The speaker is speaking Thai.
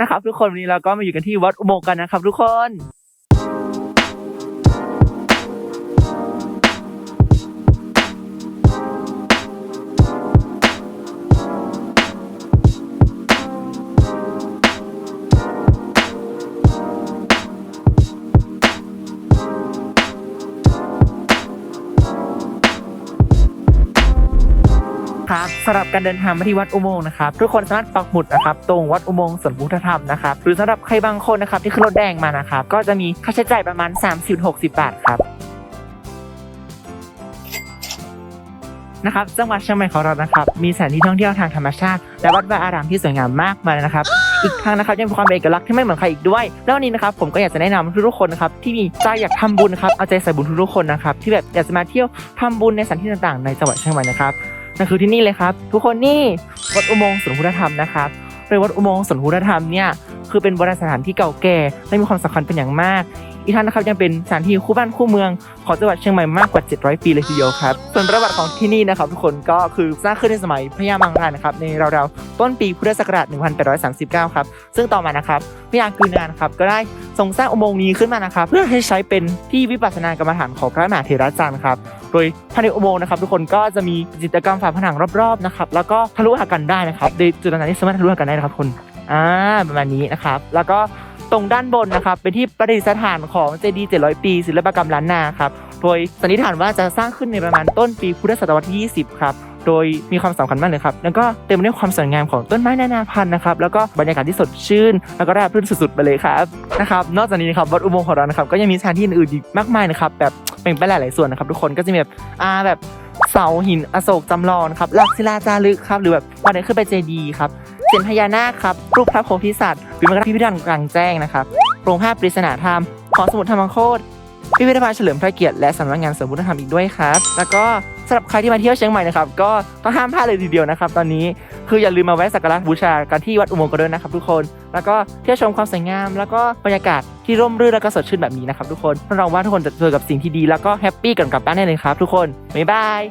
นะครับทุกคนวันนี้เราก็มาอยู่กันที่วัดอุโมงค์กันนะครับทุกคน ครับสำหรับการเดินทางมาที่วัดอุโมงค์นะครับทุกคนสามารถปักหมุดนะครับตรงวัดอุโมงค์สวนพุทธธรรมนะครับหรือสำหรับใครบางคนนะครับที่ขึ้นรถแดงมานะครับก็จะมีค่าใช้จ่ายประมาณ 30-60 บาทครับนะครับจังหวัดเชียงใหม่ของเรานะครับมีสถานที่ท่องเที่ยวทางธรรมชาติ และวัดวาอารามที่สวยงามมากมายนะครับ อีกทั้งนะครับยังมีความเป็นเอกลักษณ์ที่ไม่เหมือนใครอีกด้วย แล้ววันนี้นะครับผมก็อยากจะแนะนำทุกๆคนนะครับที่มีใจอยากทำบุญนะครับเอาใจใส่บุญทุกๆคนนะครับที่แบบอยากจะมาเที่ยวทำบุญในสถานที่ต่างๆ ในจังหวัดเชียงใหม่นะครับ นั่นคือที่นี่เลยครับ ทุกคนนี่วัดอุโมงค์สวนพุทธธรรมนะครับโดยวัดอุโมงค์สวนพุทธธรรมเนี่ย คือเป็นโบราณสถานที่เก่าแก่และมีความสำคัญเป็นอย่างมาก อีกท่านนะครับยังเป็นสถานที่คู่บ้านคู่เมือง ของจังหวัดเชียงใหม่มากกว่า 700 ปีเลยทีเดียวครับส่วนประวัติของที่นี่นะครับทุกคนก็คือสร้างขึ้นในสมัยพระยามังรานนะครับในราวๆต้นปีพุทธศักราช 1839 ครับซึ่งต่อมานะครับพระยากือนานครับก็ได้ทรงสร้างอุโมงค์นี้ขึ้นมานะครับเพื่อให้ใช้เป็นที่วิปัสสนากรรมฐานของพระมหาเถรจารย์ครับโดยภายในอุโมงค์นะครับทุกคนก็จะมีจิตรกรรมฝาผนังรอบๆนะครับแล้วก็ทะลุหากันได้นะครับโดยจุดนั้นที่สามารถทะลุหากันได้นะครับคน อ่าประมาณนี้นะครับ แล้วก็ตรงด้านบนนะครับ เป็นที่ประดิษฐานของเจดีย์700 ปี ศิลปกรรมล้านนาครับ โดยสันนิษฐานว่าจะสร้างขึ้นในประมาณต้นปีพุทธศตวรรษที่ 20 ครับ โดยมีความสำคัญมากเลยครับ แล้วก็เต็มไปด้วยความสวยงามของต้นไม้นานาพันธุ์นะครับ แล้วก็บรรยากาศที่สดชื่น แล้วก็ราบรื่นสุดๆไปเลยครับ นะครับ นอกจากนี้นะครับวัดอุโมงค์ของเรานะครับ ก็ยังมีสถานที่อื่นๆอีกมากมายนะครับ แบบแบ่งเป็นหลายๆส่วนนะครับ ทุกคน ก็จะมีแบบ อ่า แบบเสาหินอโศกจำลองครับหลักศิลาจารึกครับ หรือแบบวันนี้ขึ้นไปเจดีย์ครับ สียนพญานาคครับรูปพระโพธิสัตว์หรือแม้กรทั่พิพิธภัณฑ์กลางแจ้งนะครับโรงภาพปริศนาธรรมหอสมุดธรรมโคตรพิพิธภัณฑ์เฉลิมพระเกียรติและสำนักงานสมพุทธธรรมอีกด้วยครับ แล้วก็สำหรับใครที่มาเที่ยวเชียงใหม่นะครับ ก็ต้องห้ามพลาดเลยทีเดียวนะครับ ตอนนี้คืออย่าลืมมาแวะสักการะบูชากันที่วัดอุโมงค์กันด้วยนะครับทุกคน แล้วก็เที่ยวชมความสวยงาม แล้วก็บรรยากาศที่ร่มรื่นแล้วก็สดชื่นแบบนี้นะครับทุกคนรับรองว่าทุกคนจะเจอกับสิ่งที่ดี แล้วก็แฮปปี้กันกลับบ้านได้เลยครับทุกคนบ๊ายบาย